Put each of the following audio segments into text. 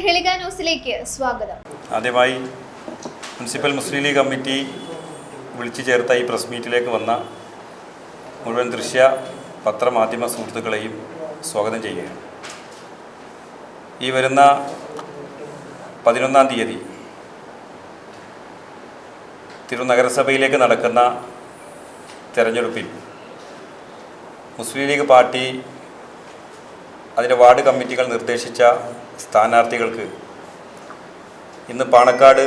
പ്രഹേളിക ന്യൂസിലേക്ക് സ്വാഗതം. ആദ്യമായി മുനിസിപ്പൽ മുസ്ലിം ലീഗ് കമ്മിറ്റി വിളിച്ചു ചേർത്ത ഈ പ്രസ് മീറ്റിലേക്ക് വന്ന മുഴുവൻ ദൃശ്യ പത്രമാധ്യമ സുഹൃത്തുക്കളെയും സ്വാഗതം ചെയ്യുകയാണ്. ഈ വരുന്ന പതിനൊന്നാം തീയതി തിരുനഗരസഭയിലേക്ക് നടക്കുന്ന തെരഞ്ഞെടുപ്പിൽ മുസ്ലിം ലീഗ് പാർട്ടി അതിന്റെ വാർഡ് കമ്മിറ്റികൾ നിർദ്ദേശിച്ച സ്ഥാനാർത്ഥികൾക്ക് ഇന്ന് പാണക്കാട്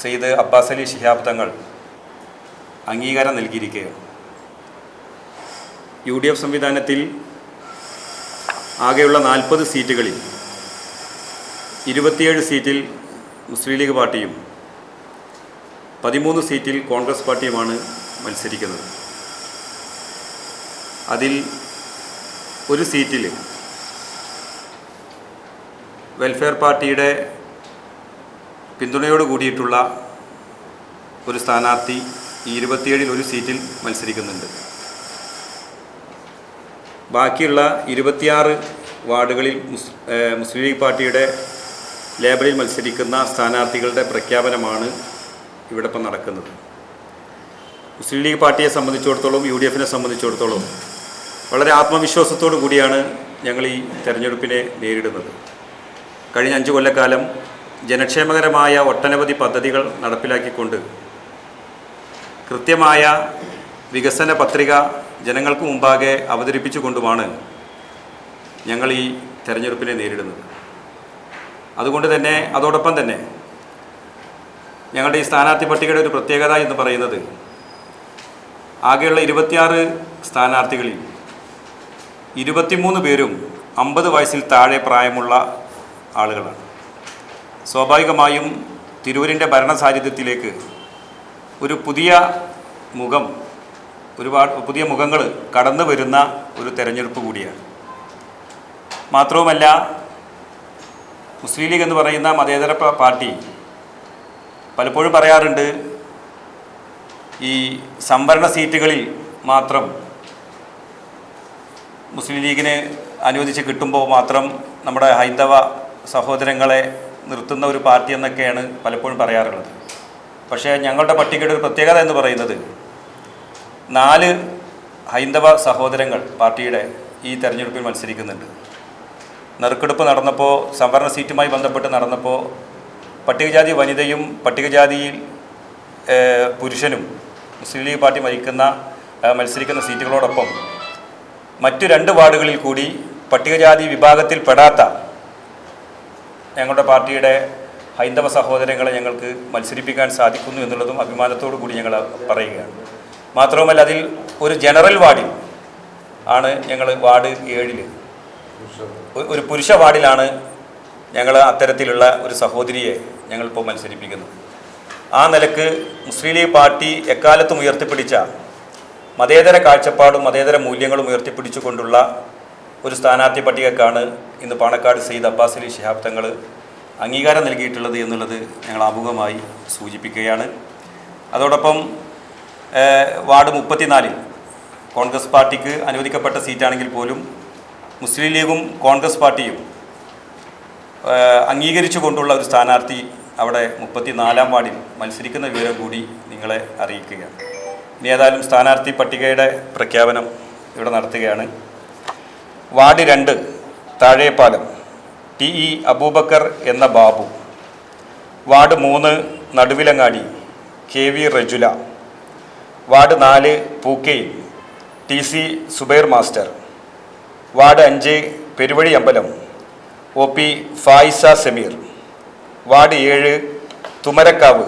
സെയ്ദ് അബ്ബാസ് അലി ശിഹാബ് തങ്ങൾ അംഗീകാരം നൽകിയിരിക്കുകയാണ്. യു ഡി എഫ് സംവിധാനത്തിൽ ആകെയുള്ള നാൽപ്പത് സീറ്റുകളിൽ ഇരുപത്തിയേഴ് സീറ്റിൽ മുസ്ലിം ലീഗ് പാർട്ടിയും പതിമൂന്ന് സീറ്റിൽ കോൺഗ്രസ് പാർട്ടിയുമാണ് മത്സരിക്കുന്നത്. അതിൽ ഒരു സീറ്റിൽ വെൽഫെയർ പാർട്ടിയുടെ പിന്തുണയോട് കൂടിയിട്ടുള്ള ഒരു സ്ഥാനാർത്ഥി ഈ ഇരുപത്തിയേഴിൽ ഒരു സീറ്റിൽ മത്സരിക്കുന്നുണ്ട്. ബാക്കിയുള്ള ഇരുപത്തിയാറ് വാർഡുകളിൽ മുസ്ലിം ലീഗ് പാർട്ടിയുടെ ലേബറിൽ മത്സരിക്കുന്ന സ്ഥാനാർത്ഥികളുടെ പ്രഖ്യാപനമാണ് ഇവിടെ ഇപ്പം നടക്കുന്നത്. മുസ്ലിം ലീഗ് പാർട്ടിയെ സംബന്ധിച്ചിടത്തോളം യു ഡി എഫിനെ സംബന്ധിച്ചിടത്തോളം വളരെ ആത്മവിശ്വാസത്തോടു കൂടിയാണ് ഞങ്ങൾ ഈ തെരഞ്ഞെടുപ്പിനെ നേരിടുന്നത്. കഴിഞ്ഞ അഞ്ച് കൊല്ലക്കാലം ജനക്ഷേമകരമായ ഒട്ടനവധി പദ്ധതികൾ നടപ്പിലാക്കിക്കൊണ്ട് കൃത്യമായ വികസന പത്രിക ജനങ്ങൾക്ക് മുമ്പാകെ അവതരിപ്പിച്ചുകൊണ്ടുമാണ് ഞങ്ങൾ ഈ തെരഞ്ഞെടുപ്പിനെ നേരിടുന്നത്. അതുകൊണ്ട് തന്നെ അതോടൊപ്പം തന്നെ ഞങ്ങളുടെ ഈ സ്ഥാനാർത്ഥി പട്ടികയുടെ ഒരു പ്രത്യേകത എന്ന് പറയുന്നത് ആകെയുള്ള ഇരുപത്തിയാറ് സ്ഥാനാർത്ഥികളിൽ ഇരുപത്തിമൂന്ന് പേരും അമ്പത് വയസ്സിൽ താഴെ പ്രായമുള്ള ആളുകളാണ്. സ്വാഭാവികമായും തിരൂരിന്റെ ഭരണസാന്നിധ്യത്തിലേക്ക് ഒരു പുതിയ മുഖം ഒരുപാട് പുതിയ മുഖങ്ങൾ കടന്നു വരുന്ന ഒരു തെരഞ്ഞെടുപ്പ് കൂടിയാണ്. മാത്രവുമല്ല മുസ്ലിം ലീഗ് എന്ന് പറയുന്ന മതേതര പാർട്ടി പലപ്പോഴും പറയാറുണ്ട് ഈ സംവരണ സീറ്റുകളിൽ മാത്രം മുസ്ലിം ലീഗിന് അനുവദിച്ച് കിട്ടുമ്പോൾ മാത്രം നമ്മുടെ ഹൈന്ദവ സഹോദരങ്ങളെ നിർത്തുന്ന ഒരു പാർട്ടി എന്നൊക്കെയാണ് പലപ്പോഴും പറയാറുള്ളത്. പക്ഷേ ഞങ്ങളുടെ പട്ടികയുടെ ഒരു പ്രത്യേകത എന്ന് പറയുന്നത് നാല് ഹൈന്ദവ സഹോദരങ്ങൾ പാർട്ടിയുടെ ഈ തെരഞ്ഞെടുപ്പിൽ മത്സരിക്കുന്നുണ്ട്. നറുക്കെടുപ്പ് നടന്നപ്പോൾ സംവരണ സീറ്റുമായി ബന്ധപ്പെട്ട് നടന്നപ്പോൾ പട്ടികജാതി വനിതയും പട്ടികജാതിയിൽ പുരുഷനും മുസ്ലിം ലീഗ് പാർട്ടി വഹിക്കുന്ന മത്സരിക്കുന്ന സീറ്റുകളോടൊപ്പം മറ്റു രണ്ട് വാർഡുകളിൽ കൂടി പട്ടികജാതി വിഭാഗത്തിൽ പെടാത്ത ഞങ്ങളുടെ പാർട്ടിയുടെ ഹൈന്ദവ സഹോദരങ്ങളെ ഞങ്ങൾക്ക് മത്സരിപ്പിക്കാൻ സാധിക്കുന്നു എന്നുള്ളതും അഭിമാനത്തോടു കൂടി ഞങ്ങൾ പറയുകയാണ്. മാത്രവുമല്ല അതിൽ ഒരു ജനറൽ വാർഡിൽ ആണ് ഞങ്ങൾ വാർഡ് ഏഴിൽ ഒരു പുരുഷ വാർഡിലാണ് ഞങ്ങൾ അത്തരത്തിലുള്ള ഒരു സഹോദരിയെ ഞങ്ങളിപ്പോൾ മത്സരിപ്പിക്കുന്നത്. ആ നിലയ്ക്ക് മുസ്ലിം ലീഗ് പാർട്ടി എക്കാലത്തും ഉയർത്തിപ്പിടിച്ച മതേതര കാഴ്ചപ്പാടും മതേതര മൂല്യങ്ങളും ഉയർത്തിപ്പിടിച്ചുകൊണ്ടുള്ള ഒരു സ്ഥാനാർത്ഥി പട്ടികക്കാണ് ഇന്ന് പാണക്കാട് സെയ്ദ് അബ്ബാസ് അലി ശിഹാബ് തങ്ങൾ അംഗീകാരം നൽകിയിട്ടുള്ളത് എന്നുള്ളത് ഞങ്ങൾ ആമുഖമായി സൂചിപ്പിക്കുകയാണ്. അതോടൊപ്പം വാർഡ് മുപ്പത്തിനാലിൽ കോൺഗ്രസ് പാർട്ടിക്ക് അനുവദിക്കപ്പെട്ട സീറ്റാണെങ്കിൽ പോലും മുസ്ലിം ലീഗും കോൺഗ്രസ് പാർട്ടിയും അംഗീകരിച്ചുകൊണ്ടുള്ള ഒരു സ്ഥാനാർത്ഥി അവിടെ മുപ്പത്തിനാലാം വാർഡിൽ മത്സരിക്കുന്ന വിവരം കൂടി നിങ്ങളെ അറിയിക്കുകയാണ്. ഇനി ഏതായാലും സ്ഥാനാർത്ഥി പട്ടികയുടെ പ്രഖ്യാപനം ഇവിടെ നടത്തുകയാണ്. വാർഡ് രണ്ട് താഴേപ്പാലം. ടി ഇ അബൂബക്കർ എന്ന ബാബു. വാർഡ് മൂന്ന് Naduvilangadi. K V Rajula. Ward നാല് Pookkayil T C Subair master. Ward അഞ്ച് Peruvazhi Ambalam. O P Faisa Sameer. Ward ഏഴ് തുമരക്കാവ്.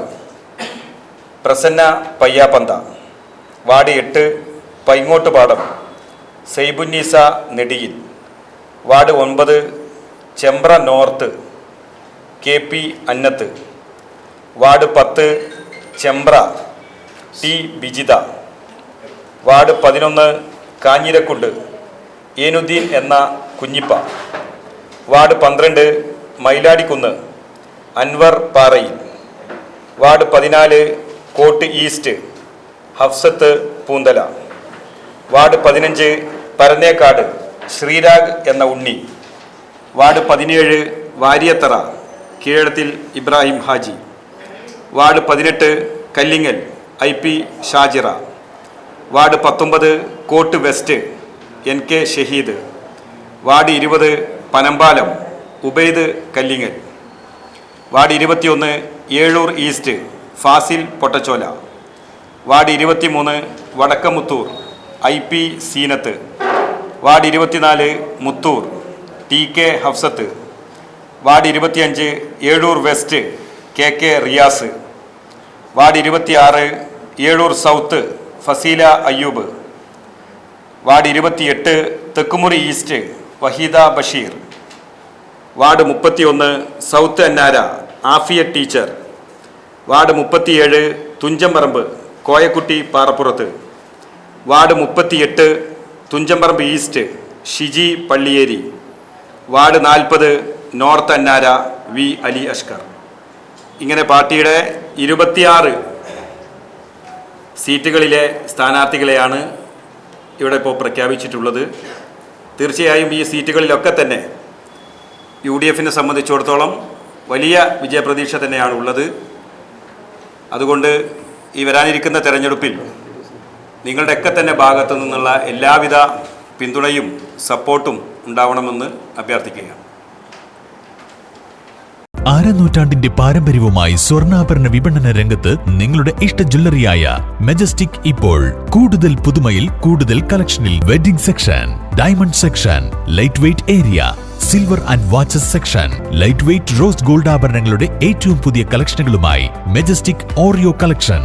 പ്രസന്ന പയ്യാപ്പന്ത. വാർഡ് എട്ട് പൈങ്ങോട്ടുപാടം സെയ്ബുന്നീസ നെടിയിൽ. വാർഡ് ഒൻപത് Chembra north K P Annath. Ward പത്ത് ചെമ്പ്ര ടി ബിജിത. വാർഡ് പതിനൊന്ന് കാഞ്ഞിരക്കുണ്ട് ഏനുദ്ദീൻ എന്ന കുഞ്ഞിപ്പ. വാർഡ് പന്ത്രണ്ട് മൈലാടിക്കുന്ന് അൻവർ പാറയിൽ. വാർഡ് പതിനാല് coat east. Hafsath Poonthala. Ward പതിനഞ്ച് പരന്നേക്കാട് ശ്രീരാഗ് എന്ന ഉണ്ണി. വാർഡ് പതിനേഴ് വാര്യത്തറ കീഴടത്തിൽ ഇബ്രാഹിം ഹാജി. വാർഡ് പതിനെട്ട് Kallingal I P Shajira. Ward പത്തൊമ്പത് Kot west N K Shaheed. Ward ഇരുപത് പനമ്പാലം ഉബൈദ് കല്ലിങ്ങൽ. വാർഡ് ഇരുപത്തിയൊന്ന് ഏഴൂർ ഈസ്റ്റ് ഫാസിൽ പൊട്ടച്ചോല. വാർഡ് ഇരുപത്തിമൂന്ന് Vadakkamuthur I P Seenath. Ward ഇരുപത്തിനാല് Muthur T K Hafsath. Ward ഇരുപത്തിയഞ്ച് Ezhur west K K Riyas. Ward ഇരുപത്തിയാറ് Ezhur south Faseela Ayyub. Ward ഇരുപത്തിയെട്ട് തെക്കുമുറി east Waheeda Basheer. Ward മുപ്പത്തിയൊന്ന് south Annara Afiya teacher. Ward മുപ്പത്തിയേഴ് Thunchamparamba Koyakutty Parappurath. Ward മുപ്പത്തിയെട്ട് തുഞ്ചമ്പറമ്പ് ഈസ്റ്റ് ഷിജി പള്ളിയേരി. വാർഡ് നാൽപ്പത് നോർത്ത് അന്നാര വി അലി അഷ്കർ. ഇങ്ങനെ പാർട്ടിയുടെ ഇരുപത്തിയാറ് സീറ്റുകളിലെ സ്ഥാനാർത്ഥികളെയാണ് ഇവിടെ ഇപ്പോൾ പ്രഖ്യാപിച്ചിട്ടുള്ളത്. തീർച്ചയായും ഈ സീറ്റുകളിലൊക്കെ തന്നെ യു ഡി എഫിനെ സംബന്ധിച്ചിടത്തോളം വലിയ വിജയപ്രതീക്ഷ തന്നെയാണ് ഉള്ളത് അതുകൊണ്ട് ഈ വരാനിരിക്കുന്ന തെരഞ്ഞെടുപ്പിൽ നിങ്ങളുടെയൊക്കെ തന്നെ ഭാഗത്തു നിന്നുള്ള എല്ലാവിധ പിന്തുണയും സപ്പോർട്ടും ഉണ്ടാവണമെന്ന് അഭ്യർത്ഥിക്കുകയാണ്. ആരനൂറ്റാണ്ടിന്റെ പാരമ്പര്യവുമായി സ്വർണാഭരണ വിപണന രംഗത്ത് നിങ്ങളുടെ ഇഷ്ട ജ്വല്ലറിയായ മെജസ്റ്റിക് ഇപ്പോൾ കൂടുതൽ പുതുമയിൽ കൂടുതൽ കളക്ഷനിൽ wedding section diamond section light weight area silver and watches section light weight rose gold ആഭരണങ്ങളുടെ ഏറ്റവും പുതിയ കളക്ഷനുകളുമായി മെജസ്റ്റിക് ഓറിയോ കളക്ഷൻ.